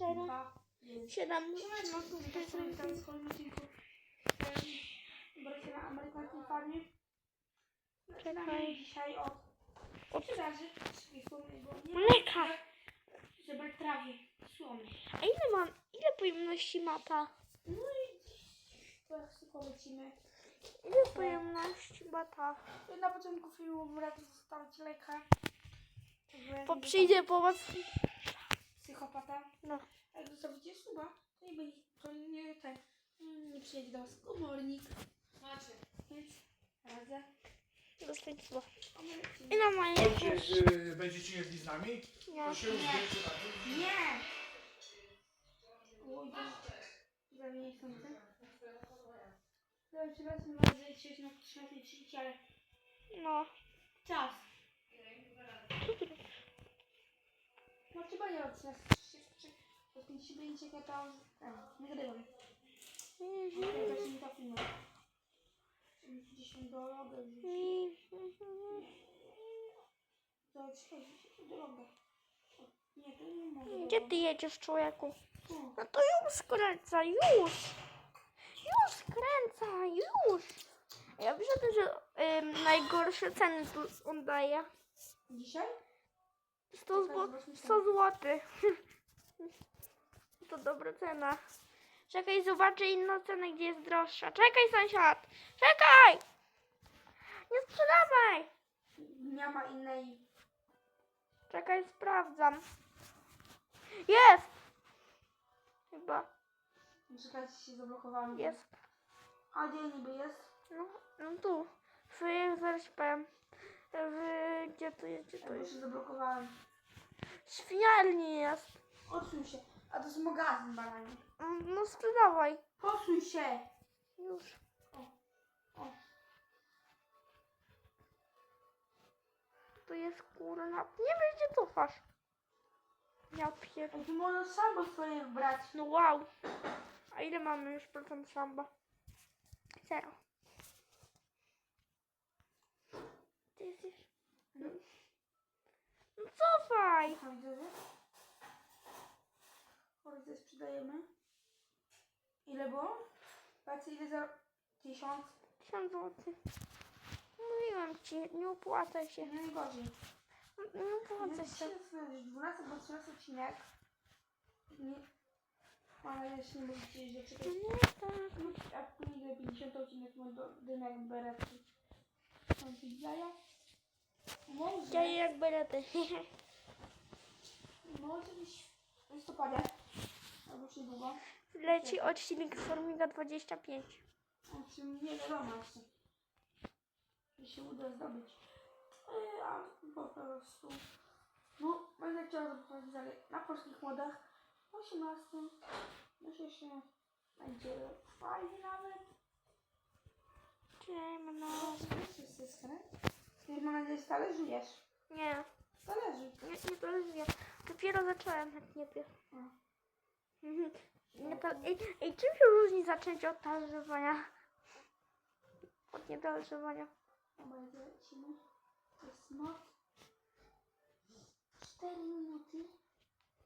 Siedem. Siedem. No, tam. Em, Bracia na amerykańskiej farmie. Zaczynamy Czekaj. dzisiaj od sprzedaży Mleka. żeby trawie słomy. A ile mam? Ile pojemności ma ta? No i teraz tylko lecimy. Ile pojemności ma ta? Na początku filmu brat zostawić lejka. Bo przyjdzie pomoc. Psychopata. No. Jak zostawicie suba, to nie będzie, to nie ten, nie przyjedzie do was komornik. Macie. Więc radzę. Dostań słowa. A my lecimy. Ile ma Chodźcie, jeszcze? y, będziecie jedli z nami? Nie. To się rozbierzcie na tym. Nie! Oj, to za mnie nie sądzę. Dobra, przepraszam bardzo, że się na 13.30, ale No. czas nie od 13.33, bo ten się będzie jak ja tam nagrywam. Ale to się nie to filmu. Gdzieś tam do loga wrzucić. To przychodzi do loga. O, Nie, to nie mogę. Gdzie ty jedziesz, człowieku? No to już skręca, już! Już skręca, już! Ja tym, że ym, najgorsze ceny tu on daje. Dzisiaj? 100 zł. 100 zł. To dobra cena. Czekaj, zobaczę inną cenę, gdzie jest droższa. Czekaj, sąsiad! Czekaj! Nie sprzedawaj! Nie ma innej. Czekaj, sprawdzam. Jest! Chyba Czekajcie, się zablokowałam. jest. A gdzie niby jest? No, no tu. Zaraz gdzie to jest? Gdzie to Ja jest? się zablokowałem. W Świniarni jest. Odsuń się. A to jest magazyn barani. Mm, No sprzedawaj. Posuń się. Już. O. To jest kurna. Nie wiesz gdzie cofasz. Ja pier... A ty możesz sam do swoje brać. No wow. A ile mamy już procent samba? Zero. Ty jesteś... No, no cofaj. Widzę, sprzedajemy. Ile było? Patrzcie ile za tysiąc. 1000 zł. Mówiłem ci, nie opłaca się. Nie najgorzej. Nie opłaca się. 12 bo 13 odcinek. Nie. Nadzieję, że nie mówicie, że czekać. No tak. A później 50 odcinek mam do dymek beretki. Mam jakieś jaja? Może. Ja jak berety. Może gdzieś w listopadzie. Albo już niedługo. Leci odcinek Formiga 25. A czy nie wiadomo jeszcze. Że się uda zdobyć. E, A po prostu. No, będę chciała zapowiedzieć dalej. Na polskich modach 18. Myślę, że będzie fajnie nawet. Ciemno. Wszyscy skręt. Ty mam nadzieję, że talerzujesz. Nie, Talerzy. nie, nie to lubię. Dopiero zacząłem, nie wiem. A. Mhm. Nie to, ej, ej, czym się różni zaczęcie od talerzowania? Od nietalerzowania. Dobra, lecimy. To jest mod. 4 minuty.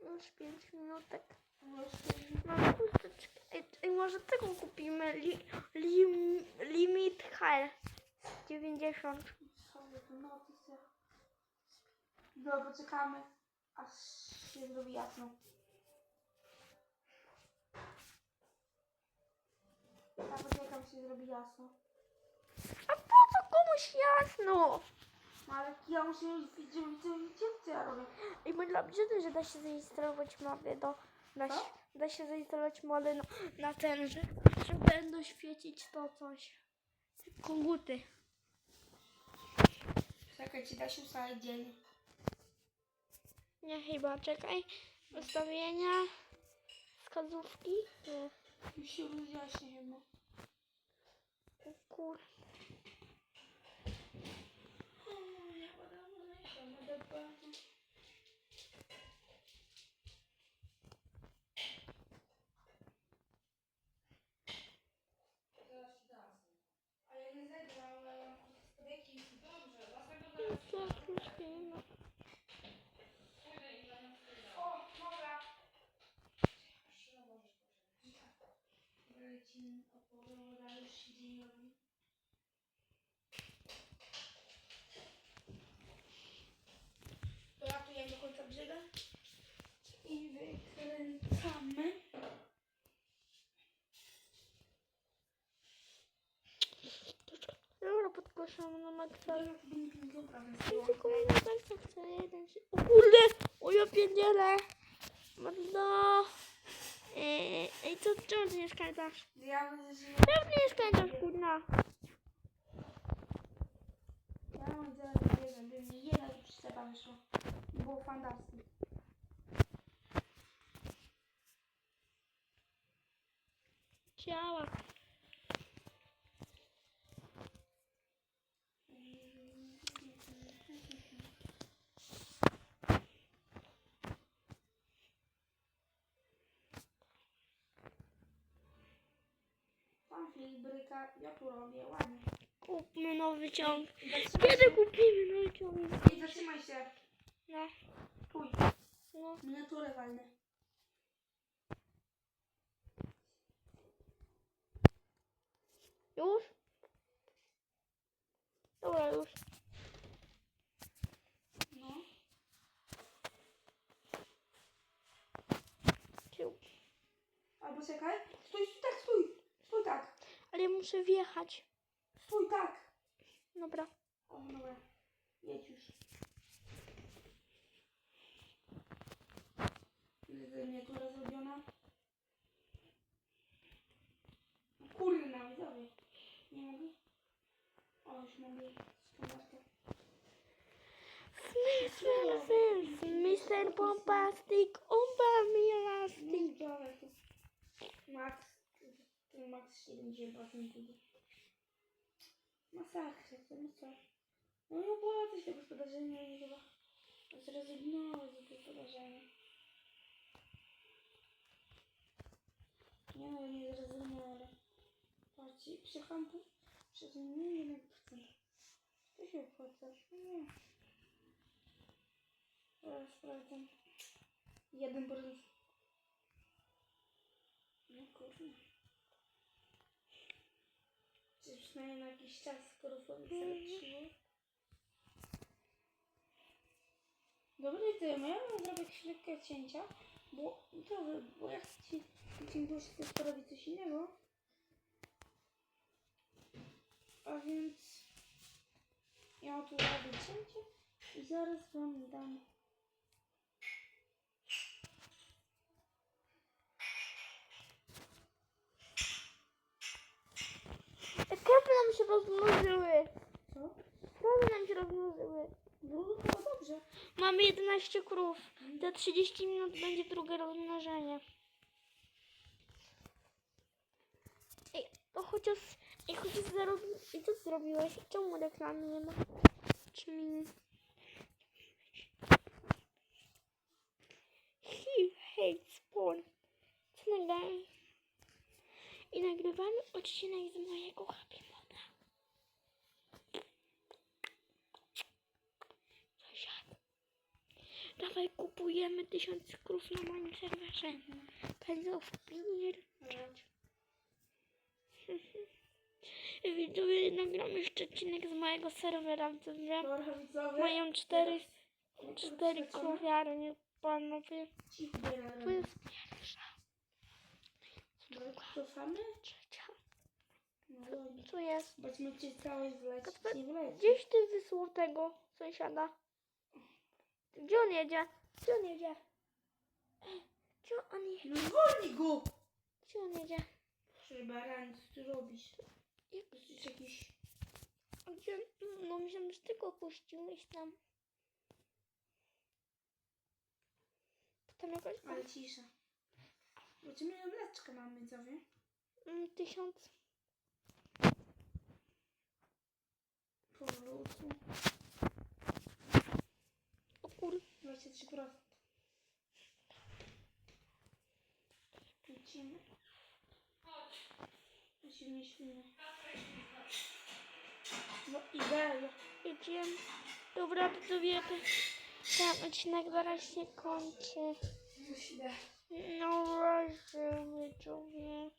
Już 5 minutek. No, 4 minuty. Mam chusteczkę. Ej, ej, może tego kupimy. Li, lim, limit Hell. 90. Tu notisy. Dobra, poczekamy, aż się zrobi jasno. Ja poczekam, się zrobi jasno. A po co komuś jasno? No ale ja muszę widzieć, żeby widzieć, co ja robię. I my dla mnie, że da się zainstalować mody do... Da się, da się zainstalować mody na, na ten, że, że będą świecić to coś. Koguty. Czekaj, ci da się ustalić dzień. Nie chyba, czekaj. Ustawienia. Wskazówki. Nie. Już się rozjaśni chyba. O kur... A ja nie zejdę, ale powieki. Dobrze, no. O, dobra. Dzień opowiada, już się dzień robi. To ja tu jak do końca brzega i wykręcamy. Dobra, podgłaszam na maksa. Będzie kolejny bardzo chcę jeden. O kurde! O ja pierdzielę! Bardzo... Ej, ej, co, czemu ty nie skręcasz? Ja będę żył. Czemu ty nie skręcasz, kurna? Ja mam zaraz jeden, przyczepa wyszła. Było fantastycznie. Tam filibryka, ja tu robię, ładnie. Kupmy nowy ciąg. Zatrzymaj Kiedy się. kupimy nowy ciąg? I zatrzymaj się. No, Stój. no. Miniaturę walnę. Już? Dobra, już. No. Ciu. Albo czekaj. Stój, stój tak, stój. Stój tak. Ale ja muszę wjechać. Stój tak. Dobra. O, dobra. Jedź już. Ile ta miniatura zrobiona? No Kurna, widzowie. Nie mogę? O, już mogę. Standardkę. Mr. Mr. Bombastic, Umba mi elastic. Nie, dobra, to max, ten max 70% tego. Masakra, to no co? No nie opłaca się to gospodarzenie, nie chyba zrezygnować z gospodarzenia. Nie no, nie zrezygnuję, ale patrzcie, przy hampu przez nie 1%. To się opłaca, no nie. Teraz sprawdzam. 1%. No kurwa. Czy przynajmniej na jakiś czas skorofowi zalepszyło? Dobra, to ja mam zrobić chwilkę cięcia, bo to, bo ja chcę ci, ci było się też porobić coś innego. A więc ja tu robię cięcie i zaraz wam dam. Krowy nam się rozmnożyły. Co? Krowy nam się rozmnożyły. No, no dobrze. Mamy 11 krów. Za 30 minut będzie drugie rozmnożenie. Ej, to chociaż... Ej, chociaż zarobi... I co zrobiłeś? Czemu reklamy nie ma? Czyli... He hates porn. Co nagrałem? I nagrywamy odcinek z mojego Happy Moda. Sąsiad. Dawaj kupujemy tysiąc krów na moim serwerze. Pędzą w pir. Widzowie, nagram jeszcze odcinek z mojego serwera, widzowie. Mają cztery, cztery krowiary, nie panowie. To jest pierwsza, To same? trzecia. No dobra. Co jest? Gdzieś ty wysłał tego sąsiada? Gdzie on jedzie? Gdzie on jedzie? Gdzie on jedzie? No zwolnij go! Gdzie on jedzie? Trzeba rano, co ty robisz? Jak- Jesteś jakiś... Gdzie? No myślałem, że ty go puściłeś tam. Tam jakoś... Ale cisza. Zobaczymy, ile mleczka mamy, widzowie. Mm, tysiąc... Powolutku. 23%. Lecimy. Lecimy, lecimy. No idealnie. Dobra, to wiecie. Ten odcinek zaraz się kończy. No właśnie, widzowie.